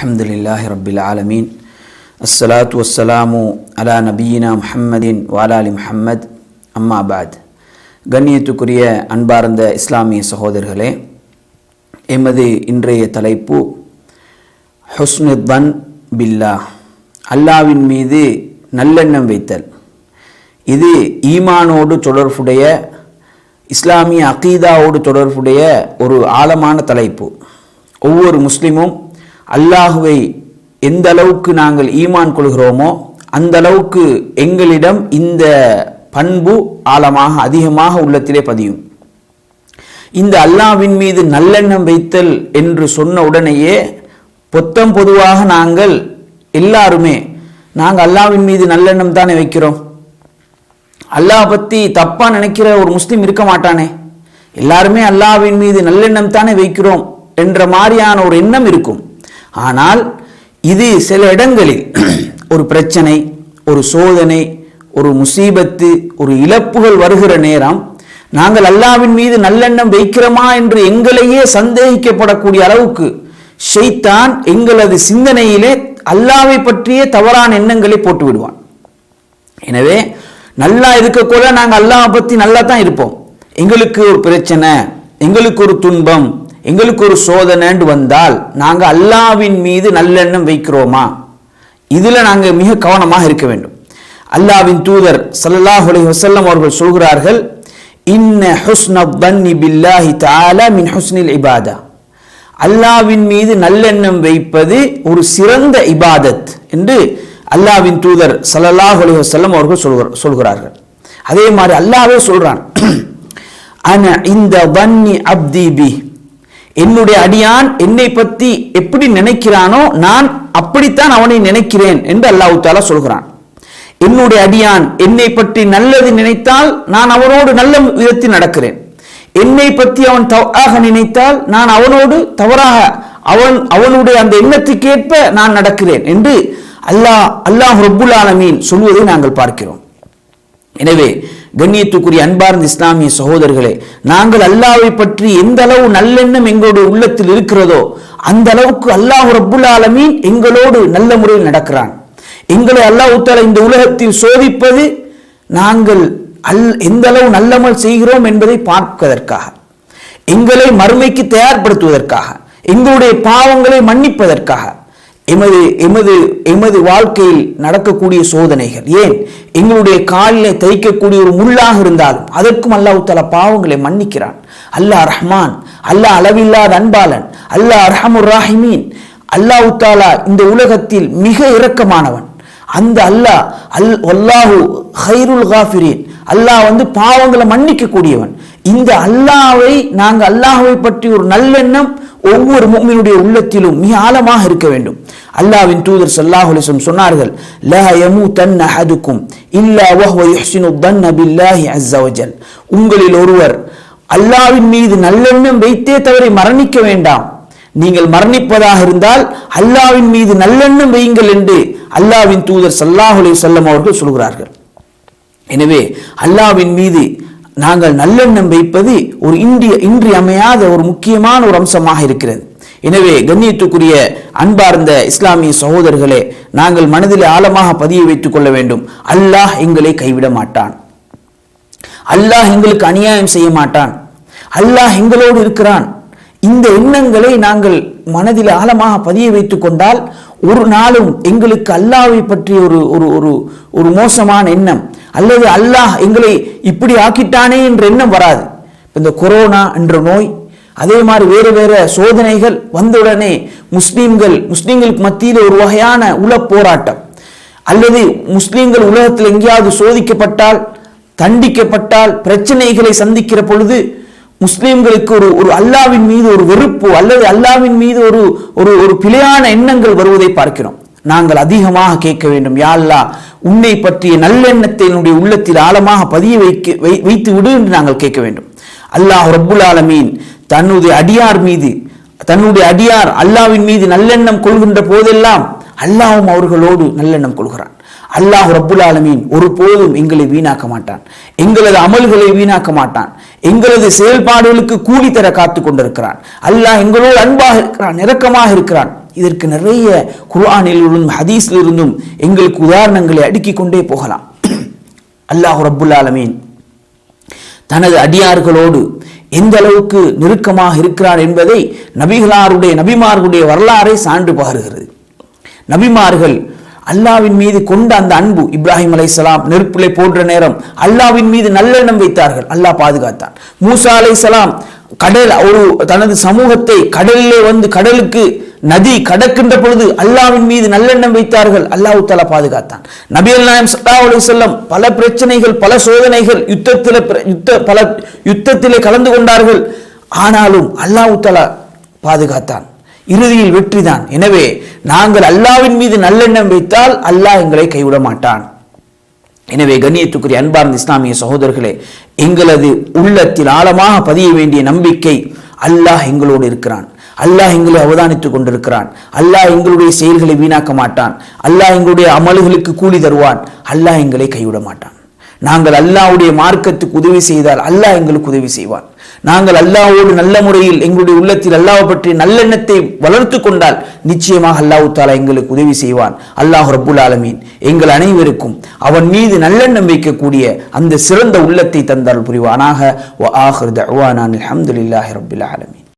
الحمد لله رب العالمين الصلاة والسلام على நபியினா முஹம்மதின் வாலாலி முஹம்மத் அம்மா பாத் கண்ணியத்துக்குரிய அன்பார்ந்த இஸ்லாமிய சகோதரர்களே எமது இன்றைய தலைப்பு ஹுஸ்னுத்தன் பில்லா அல்லாவின் மீது நல்லெண்ணம் வைத்தல் இது ஈமானோடு தொடர்புடைய இஸ்லாமிய அகீதாவோடு தொடர்புடைய ஒரு ஆழமான தலைப்பு ஒவ்வொரு முஸ்லிமும் அல்லாஹுவை எந்த அளவுக்கு நாங்கள் ஈமான் கொள்கிறோமோ அந்த அளவுக்கு எங்களிடம் இந்த பண்பு ஆழமாக அதிகமாக உள்ளத்திலே பதியும். இந்த அல்லாவின் மீது நல்லெண்ணம் வைத்தல் என்று சொன்ன உடனேயே பொத்தம் பொதுவாக நாங்கள் எல்லாருமே நாங்கள் அல்லாவின் மீது நல்லெண்ணம் தானே வைக்கிறோம்? அல்லாஹ் பற்றி தப்பாக நினைக்கிற ஒரு முஸ்லீம் இருக்க மாட்டானே? எல்லாருமே அல்லாவின் மீது நல்லெண்ணம் தானே வைக்கிறோம் என்ற மாதிரியான ஒரு எண்ணம் இருக்கும். ஆனால் இது சில இடங்களில் ஒரு பிரச்சனை ஒரு சோதனை ஒரு முசீபத்து ஒரு இழப்புகள் வருகிற நேரம் நாங்கள் அல்லாவின் மீது நல்லெண்ணம் வைக்கிறோமா என்று எங்களையே சந்தேகிக்கப்படக்கூடிய அளவுக்கு ஷைத்தான் எங்களது சிந்தனையிலே அல்லாவை பற்றிய தவறான எண்ணங்களை போட்டு விடுவான் எனவே நல்லா இருக்கக்கூட நாங்கள் அல்லாஹ் பற்றி நல்லா தான் இருப்போம். எங்களுக்கு ஒரு பிரச்சனை எங்களுக்கு ஒரு துன்பம் எங்களுக்கு ஒரு சோதனைன்னு வந்தால் நாங்கள் அல்லாவின் மீது நல்லெண்ணம் வைக்கிறோமா? இதில் நாங்கள் மிக கவனமாக இருக்க வேண்டும். அல்லாவின் தூதர் சல்லாஹ் அலி வசல்லம் அவர்கள் சொல்கிறார்கள் இன்ன ஹுஸ்ன பன்னி பில்லாஹி தாலா மின் ஹுஸ்னில் இபாதா. அல்லாவின் மீது நல்லெண்ணம் வைப்பது ஒரு சிறந்த இபாதத் என்று அல்லாவின் தூதர் ஸல்லல்லாஹு அலி வசல்லம் அவர்கள் சொல்கிற சொல்கிறார்கள். அதே மாதிரி அல்லாவே சொல்றான் அன இந்த வன்னி அப்தி பி என்னுடைய அடியான் என்னை பற்றி எப்படி நினைக்கிறானோ நான் அப்படித்தான் அவனை நினைக்கிறேன் என்று அல்லாஹு தாலா சொல்கிறான். என்னுடைய அடியான் என்னை பற்றி நல்லது நினைத்தால் நான் அவனோடு நல்ல விதத்தில் நடக்கிறேன். என்னை பற்றி அவன் தவறாக நினைத்தால் நான் அவனோடு தவறாக அவன் அவனுடைய அந்த எண்ணத்துக்கேற்ப நான் நடக்கிறேன் என்று அல்லாஹ் அல்லாஹ் ரபுல் ஆலமீன் சொல்வதை நாங்கள் பார்க்கிறோம். எனவே கண்ணியத்துக்குரிய அன்பார்ந்த இஸ்லாமிய சகோதரர்களே நாங்கள் அல்லாவை பற்றி எந்த அளவு நல்லெண்ணம் எங்களுடைய உள்ளத்தில் இருக்கிறதோ அந்த அளவுக்கு அல்லாஹ் ரபுல் ஆலமீன் எங்களோடு நல்ல முறையில் நடக்கிறான். எங்களை அல்லாஹ் இந்த உலகத்தில் சோதிப்பது நாங்கள் அல் எந்த அளவு நல்லமல் செய்கிறோம் என்பதை பார்ப்பதற்காக எங்களை மறுமைக்கு தயார்படுத்துவதற்காக எங்களுடைய பாவங்களை மன்னிப்பதற்காக எமது எமது எமது வாழ்க்கையில் நடக்கக்கூடிய சோதனைகள். ஏன்? எங்களுடைய காலில் தைக்கக்கூடிய ஒரு முள்ளாக இருந்தாலும் அதற்கும் அல்லாஹ் தலா பாவங்களை மன்னிக்கிறான். அல்லாஹ் ரஹ்மான் அல்லாஹ் அளவில்லாத அன்பாளன் அல்லாஹ் ரஹமுர் ராஹிமீன். அல்லாஹ் தாலா இந்த உலகத்தில் மிக இரக்கமானவன். அந்த அல்லாஹ் அல் அல்லாஹு ஹைருல் காஃபிரீன். அல்லாஹ் வந்து பாவங்களை மன்னிக்க கூடியவன் இந்த அல்லாவை நாங்கள் அல்லாஹுவை பற்றி ஒரு நல்லெண்ணம் ஒவ்வொரு முக்மினுடைய உள்ளத்திலும் மிக ஆழமாக இருக்க வேண்டும். அல்லாவின் தூதர் சல்லாஹுலிசம் சொன்னார்கள் வஸல்லம் சொன்னார்கள் லா யமூதன் அஹதுக்கும் இல்லா வஹுவ யுஹ்சினு தன் அபில்லாஹி அஸ்ஸவஜல் உங்களில் ஒருவர் அல்லாவின் மீது நல்லெண்ணம் வைத்தே தவறை மரணிக்க வேண்டாம். நீங்கள் மரணிப்பதாக இருந்தால் அல்லாவின் மீது நல்லெண்ணம் வையுங்கள் என்று அல்லாவின் தூதர் சல்லாஹுலே செல்லம் அவர்கள் சொல்கிறார்கள். எனவே அல்லாவின் மீது நாங்கள் நல்லெண்ணம் வைப்பது ஒரு இன்றிய இன்றியமையாத ஒரு முக்கியமான ஒரு அம்சமாக இருக்கிறது. எனவே கண்ணியத்துக்குரிய அன்பார்ந்த இஸ்லாமிய சகோதரர்களே நாங்கள் மனதில் ஆழமாக பதிய வைத்துக் கொள்ள வேண்டும். அல்லாஹ் எங்களை கைவிட மாட்டான். அல்லாஹ் எங்களுக்கு அநியாயம் செய்ய மாட்டான். அல்லாஹ் எங்களோடு இருக்கிறான். இந்த எண்ணங்களை நாங்கள் மனதில் ஆழமாக பதிய வைத்துக் கொண்டால் ஒரு நாளும் எங்களுக்கு அல்லாவை பற்றி ஒரு ஒரு ஒரு ஒரு மோசமான எண்ணம் அல்லது அல்லாஹ் எங்களை இப்படி ஆக்கிட்டானே என்ற எண்ணம் வராது. இந்த கொரோனா என்ற நோய் அதே மாதிரி வேறு வேறு சோதனைகள் வந்தவுடனே முஸ்லீம்கள் முஸ்லீம்களுக்கு மத்தியில் ஒரு வகையான உல போராட்டம். அல்லது முஸ்லீம்கள் உலகத்தில் எங்கேயாவது சோதிக்கப்பட்டால் தண்டிக்கப்பட்டால் பிரச்சனைகளை சந்திக்கிற பொழுது முஸ்லீம்களுக்கு ஒரு ஒரு அல்லாவின் மீது ஒரு வெறுப்பு அல்லது அல்லாவின் மீது ஒரு ஒரு ஒரு பிழையான எண்ணங்கள் வருவதை பார்க்கிறோம். நாங்கள் அதிகமாக கேட்க வேண்டும் யா அல்லாஹ் உன்னை பற்றிய நல்லெண்ணத்தை என்னுடைய உள்ளத்தில் ஆழமாக பதிய வைக்க வை- வைத்து விடு என்று நாங்கள் கேட்க வேண்டும். அல்லாஹ் ரப்புல் ஆலமீன் தன்னுடைய அடியார் மீது தன்னுடைய அடியார் அல்லாவின் மீது நல்லெண்ணம் கொள்கின்ற போதெல்லாம் அல்லாவும் அவர்களோடு நல்லெண்ணம் கொள்கிறான். அல்லாஹ் ரப்புல் ஆலமீன் ஒருபோதும் எங்களை வீணாக்க மாட்டான். எங்களது அமல்களை வீணாக்க மாட்டான். எங்களது செயல்பாடுகளுக்கு கூலி தர காத்து கொண்டிருக்கிறான். அல்லாஹ் எங்களோடு அன்பாக இருக்கிறான் இரக்கமாக இருக்கிறான். இதற்கு நிறைய குர்ஆனிலிருந்தும் ஹதீஸிலிருந்தும் எங்களுக்கு உதாரணங்களை அடுக்கிக் கொண்டே போகலாம். அல்லாஹ் ரப்புல் ஆலமீன் தனது அடியார்களோடு எந்த அளவுக்கு நெருக்கமாக இருக்கிறார் என்பதை நபிகளாருடைய நபிமார்களுடைய வரலாறை சான்று பகருகிறது நபிமார்கள் அல்லாவின் மீது கொண்ட அந்த அன்பு இப்ராஹிம் அலை சலாம் நெருப்புளை போன்ற நேரம் அல்லாவின் மீது நல்லெண்ணம் வைத்தார்கள். அல்லாஹ் பாதுகாத்தான் மூசா அலை சலாம் கடல் ஒரு தனது சமூகத்தை கடலிலே வந்து கடலுக்கு நதி கடக்கின்ற பொழுது அல்லாவின் மீது நல்லெண்ணம் வைத்தார்கள். அல்லாஹு தஆலா பாதுகாத்தான். நபிகள் நாயம் ஸல்லல்லாஹு அலைஹி பல பிரச்சனைகள் பல சோதனைகள் யுத்தத்தில் பிர- யுத்த பல யுத்தத்திலே கலந்து கொண்டார்கள். ஆனாலும் அல்லாஹ் தாலா பாதுகாத்தான். இறுதியில் வெற்றிதான். எனவே நாங்கள் அல்லாவின் மீது நல்லெண்ணம் வைத்தால் அல்லாஹ் எங்களை கைவிட மாட்டான். எனவே கண்ணியத்துக்குரிய அன்பார்ந்த இஸ்லாமிய சகோதரர்களே எங்களது உள்ளத்தில் ஆழமாக பதிய வேண்டிய நம்பிக்கை அல்லாஹ் எங்களோடு இருக்கிறான். அல்லாஹ் எங்களை அவதானித்துக் கொண்டிருக்கிறான். அல்லாஹ் எங்களுடைய செயல்களை வீணாக்க மாட்டான். அல்லாஹ் எங்களுடைய அமல்களுக்கு கூலி தருவான். அல்லாஹ் எங்களை கைவிட மாட்டான். நாங்கள் அல்லாஹ்வுடைய மார்க்கத்துக்கு உதவி செய்தால் அல்லாஹ் எங்களுக்கு உதவி செய்வான். நாங்கள் அல்லாஹோடு நல்ல முறையில் எங்களுடைய உள்ளத்தில் அல்லாஹ் பற்றி நல்லெண்ணத்தை வளர்த்து கொண்டால் நிச்சயமாக அல்லாஹ் தாலா எங்களுக்கு உதவி செய்வான். அல்லாஹ் ரபுல் ஆலமீன். எங்கள் அனைவருக்கும் அவன் மீது நல்லெண்ணம் வைக்கக்கூடிய அந்த சிறந்த உள்ளத்தை தந்தால் புரிவானாக. வ ஆஹிர் தஅவானா ஆலமீன்.